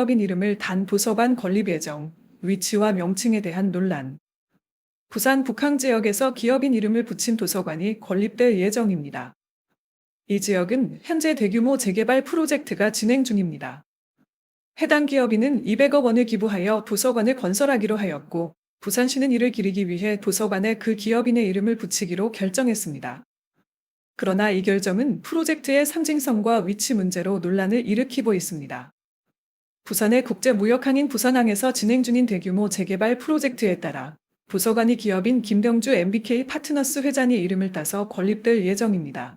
기업인 이름을 단 도서관 건립 예정, 위치와 명칭에 대한 논란. 부산 북항 지역에서 기업인 이름을 붙인 도서관이 건립될 예정입니다. 이 지역은 현재 대규모 재개발 프로젝트가 진행 중입니다. 해당 기업인은 200억 원을 기부하여 도서관을 건설하기로 하였고, 부산시는 이를 기리기 위해 도서관에 그 기업인의 이름을 붙이기로 결정했습니다. 그러나 이 결정은 프로젝트의 상징성과 위치 문제로 논란을 일으키고 있습니다. 부산의 국제무역항인 부산항에서 진행 중인 대규모 재개발 프로젝트에 따라 도서관이 기업인 김병주 MBK 파트너스 회장의 이름을 따서 건립될 예정입니다.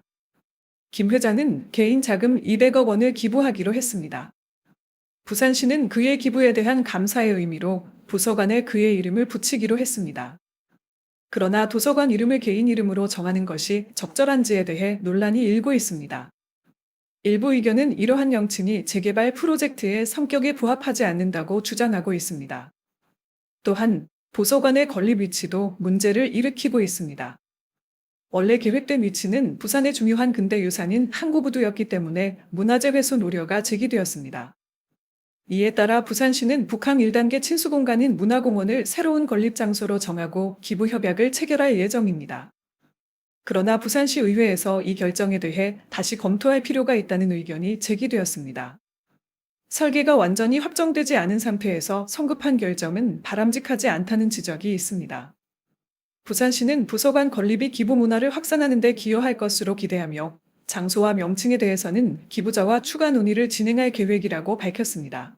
김 회장은 개인 자금 200억 원을 기부하기로 했습니다. 부산시는 그의 기부에 대한 감사의 의미로 도서관에 그의 이름을 붙이기로 했습니다. 그러나 도서관 이름을 개인 이름으로 정하는 것이 적절한지에 대해 논란이 일고 있습니다. 일부 의견은 이러한 명칭이 재개발 프로젝트의 성격에 부합하지 않는다고 주장하고 있습니다. 또한 도서관의 건립 위치도 문제를 일으키고 있습니다. 원래 계획된 위치는 부산의 중요한 근대 유산인 항구부두였기 때문에 문화재 회수 노려가 제기되었습니다. 이에 따라 부산시는 북항 1단계 친수공간인 문화공원을 새로운 건립 장소로 정하고 기부 협약을 체결할 예정입니다. 그러나 부산시 의회에서 이 결정에 대해 다시 검토할 필요가 있다는 의견이 제기되었습니다. 설계가 완전히 확정되지 않은 상태에서 성급한 결정은 바람직하지 않다는 지적이 있습니다. 부산시는 도서관 건립이 기부 문화를 확산하는 데 기여할 것으로 기대하며 장소와 명칭에 대해서는 기부자와 추가 논의를 진행할 계획이라고 밝혔습니다.